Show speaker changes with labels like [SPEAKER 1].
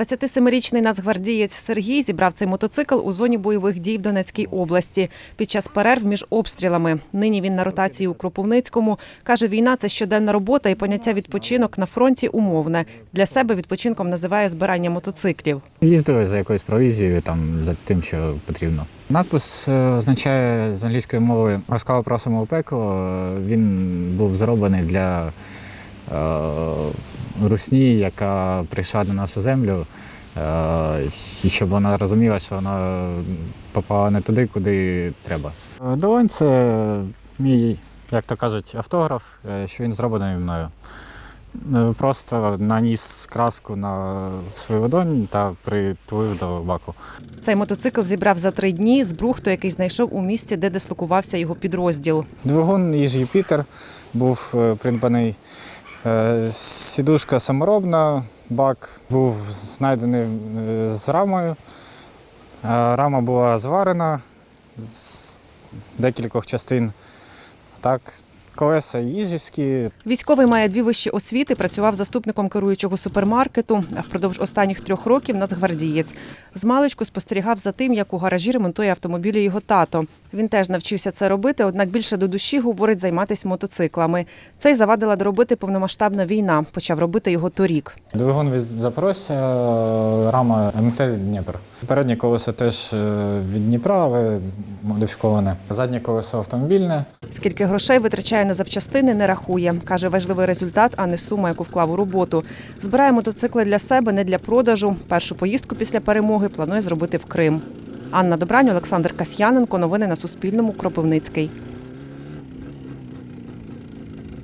[SPEAKER 1] 27-річний нацгвардієць Сергій зібрав цей мотоцикл у зоні бойових дій в Донецькій області під час перерв між обстрілами. Нині він на ротації у Кропивницькому. Каже, війна це щоденна робота і поняття відпочинок на фронті умовне. Для себе відпочинком називає збирання мотоциклів.
[SPEAKER 2] Їздили за якоюсь провізією, там за тим, що потрібно. Надпис е, означає з англійської мови «Ласкаво просимо у пекло. Е, Він був зроблений для е, русні, яка прийшла на нашу землю, е, і щоб вона розуміла, що вона попала не туди, куди треба. Е, Долонь це мій, як то кажуть, автограф, е, що він зроблений мною. Просто наніс краску на свою ладонь та притулив до баку.
[SPEAKER 1] Цей мотоцикл зібрав за три дні з брухту, який знайшов у місті, де дислокувався його підрозділ.
[SPEAKER 2] Двигун із Юпітер був придбаний. Е, Сідушка саморобна, бак був знайдений е, з рамою. Е, Рама була зварена з декількох частин. Так, колеса їжівські,
[SPEAKER 1] Військовий має дві вищі освіти, працював заступником керуючого супермаркету, а впродовж останніх трьох років нацгвардієць. З маличку спостерігав за тим, як у гаражі ремонтує автомобілі його тато. Він теж навчився це робити, однак більше до душі говорить займатися мотоциклами. Це й завадила доробити повномасштабна війна. Почав робити його торік.
[SPEAKER 2] Двигун від Запорожця, е, рама МТ Дніпр. Переднє колесо теж е, від Дніпра, але модифіковане. Заднє колесо автомобільне.
[SPEAKER 1] Скільки грошей витрачає на запчастини, не рахує. Каже, важливий результат, а не сума, яку вклав у роботу. Збирає мотоцикли для себе, не для продажу. Першу поїздку після перемоги планує зробити в Крим. Анна Добрань, Олександр Касьяненко. Новини на Суспільному. Кропивницький.